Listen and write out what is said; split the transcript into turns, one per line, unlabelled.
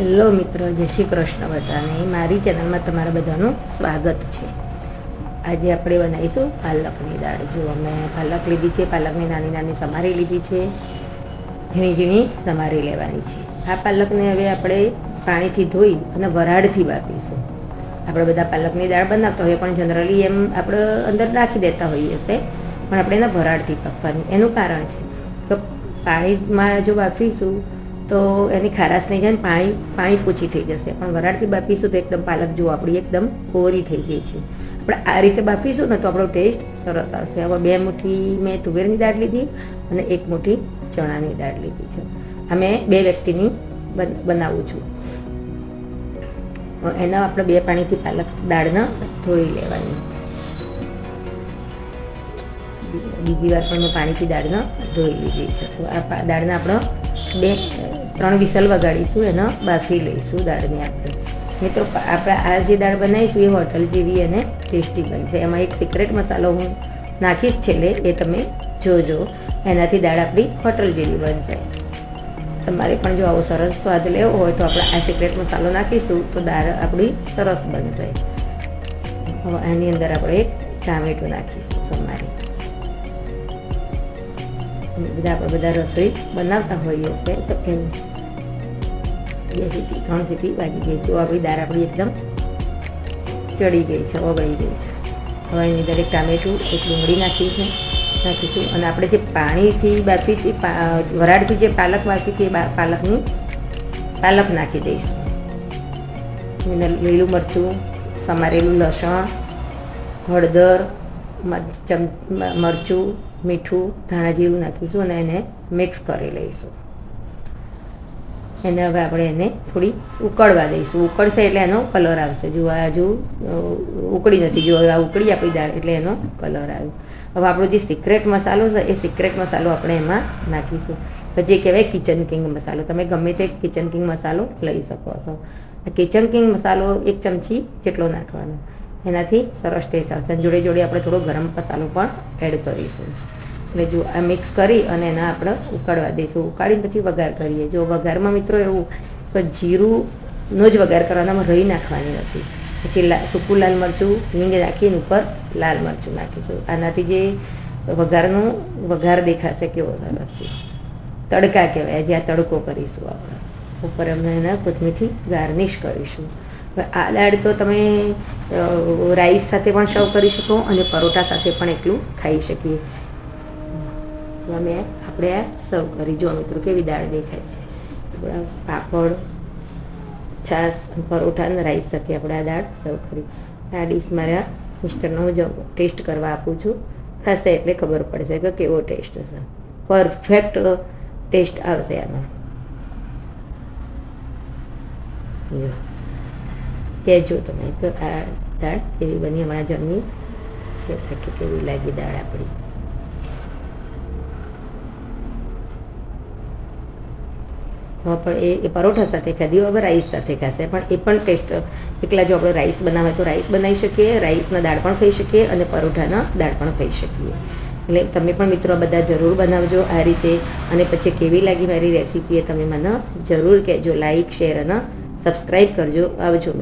Hello મિત્રો, જય શ્રી કૃષ્ણ બધાને. મારી ચેનલમાં તમારા બધાનું સ્વાગત છે. આજે આપણે બનાવીશું પાલકની દાળ. જો અમે પાલક લીધી છે, પાલકની નાની નાની સમારી લીધી છે, ઝીણી ઝીણી સમારી લેવાની છે. આ પાલકને હવે આપણે પાણીથી ધોઈ અને વરાળથી બાફીશું. આપણે બધા પાલકની દાળ બનાવતા હોઈએ, પણ જનરલી એમ આપણે અંદર નાખી દેતા હોઈએ છે, પણ આપણે એને વરાળથી બાફવાની. એનું કારણ છે તો પાણીમાં જો બાફીશું તો એની ખારાશ નહીં જાય ને પાણી પાણી પૂછી થઈ જશે. પણ વરાળથી બાફીશું તો એકદમ પાલક જુઓ, આપણી એકદમ કોરી થઈ ગઈ છે. આપણે આ રીતે બાફીશું ને તો આપણો ટેસ્ટ સરસ આવશે. હવે બે મુઠ્ઠી મેં તુવેરની દાળ લીધી અને એક મુઠ્ઠી ચણાની દાળ લીધી છે. અમે બે વ્યક્તિની બનાવું છું. એના આપણે બે પાણીથી પાલક દાળને ધોઈ લેવાની. બીજી વાર પણ મેં પાણીથી દાળને ધોઈ લીધી છે. આ દાળને આપણે બે, ત્રણ વિસલ વગાડીશું, એનો બાફી લઈશું દાળને આપણે. મિત્રો આપણે આ જે દાળ બનાવીશું એ હોટલ જેવી અને ટેસ્ટી બનશે. એમાં એક સિક્રેટ મસાલો હું નાખીશ છેલ્લે, એ તમે જોજો. એનાથી દાળ આપણી હોટલ જેવી બનશે. તમારે પણ જો આવો સરસ સ્વાદ લેવો હોય તો આપણે આ સિક્રેટ મસાલો નાખીશું, તો દાળ આપણી સરસ બનશે. હવે આની અંદર આપણે એક ટામેટું નાખીશું સમારી. અને બધા આપણે બધા રસોઈ બનાવતા હોઈએ છે તો એમ બે સીટી, ત્રણ સીટી વાગી ગઈ જો આપણી દાળ આપણી એકદમ ચડી ગઈ છે, ઓગળી ગઈ છે. હવે એની દરેક ટામેટું, એક ડુંગળી નાખી છે, નાખીશું. અને આપણે જે પાણીથી બાફી હતી વરાળથી જે પાલક બાફી હતી એ પાલકની પાલક નાખી દઈશું. એને લીલું મરચું, સમારેલું લસણ, હળદર મરચું, મીઠું, ધાણા જીરું નાખીશું અને એને મિક્સ કરી લઈશું. એને હવે આપણે એને થોડી ઉકળવા દઈશું. ઉકળશે એટલે એનો કલર આવશે. જો આ હજુ ઉકળી નથી. જો આ ઉકળી આપણી દાળ એટલે એનો કલર આવ્યો. હવે આપણો જે સિક્રેટ મસાલો છે, એ સિક્રેટ મસાલો આપણે એમાં નાખીશું. પછી કહેવાય કિચન કિંગ મસાલો. તમે ગમે તે કિચન કિંગ મસાલો લઈ શકો છો. કિચન કિંગ મસાલો એક ચમચી જેટલો નાખવાનો. એનાથી સરસ ટેસ્ટ આવશે. જોડે જોડે આપણે થોડો ગરમ મસાલો પણ એડ કરીશું. એટલે જો આ મિક્સ કરી અને એના આપણે ઉકાળવા દઈશું. ઉકાળીને પછી વઘાર કરીએ. જો વઘારમાં મિત્રો એવું કે જીરુંનો જ વઘાર કરવાનામાં રહી નાખવાની નથી. પછી સૂકું લાલ મરચું હિંગ નાખીને ઉપર લાલ મરચું નાખીશું. આનાથી જે વઘારનું, વઘાર દેખાશે કેવો સરસ છે. તડકા કહેવાય. જે આ તડકો કરીશું આપણે. ઉપર અમે એના કોથમીથી ગાર્નિશ કરીશું. આ દાળ તો તમે રાઈસ સાથે પણ સર્વ કરી શકો અને પરોઠા સાથે પણ એટલું ખાઈ શકીએ. અમે આપણે આ સર્વ કરી. જો મિત્રો, કેવી દાળ દેખાય છે. પાપડ, છાશ પરોઠા અને રાઈસ સાથે આપણે આ દાળ સર્વ કરી. આ ડીશ મારા મિસ્ટરનો જ ટેસ્ટ કરવા આપું છું. ખાશે એટલે ખબર પડશે કે કેવો ટેસ્ટ હશે. પરફેક્ટ ટેસ્ટ આવશે આનો જો. કહેજો તમે કે આ દાળ કેવી બની હમણાં જમી કહેશે શકીએ કેવી લાગી દાળ આપણી? હા, પણ એ પરોઠા સાથે ખાધી, હવે રાઈસ સાથે ખાશે. પણ એ પણ ટેસ્ટ એકલા જો આપણે રાઈસ બનાવે તો રાઈસ બનાવી શકીએ રાઈસના દાળ પણ ખાઈ શકીએ અને પરોઠાના દાળ પણ ખાઈ શકીએ. એટલે તમે પણ મિત્રો બધા જરૂર બનાવજો આ રીતે. અને પછી કેવી લાગી મારી રેસીપી એ તમે મને જરૂર કહેજો. લાઈક શેર અને સબસ્ક્રાઈબ કરજો. આવજો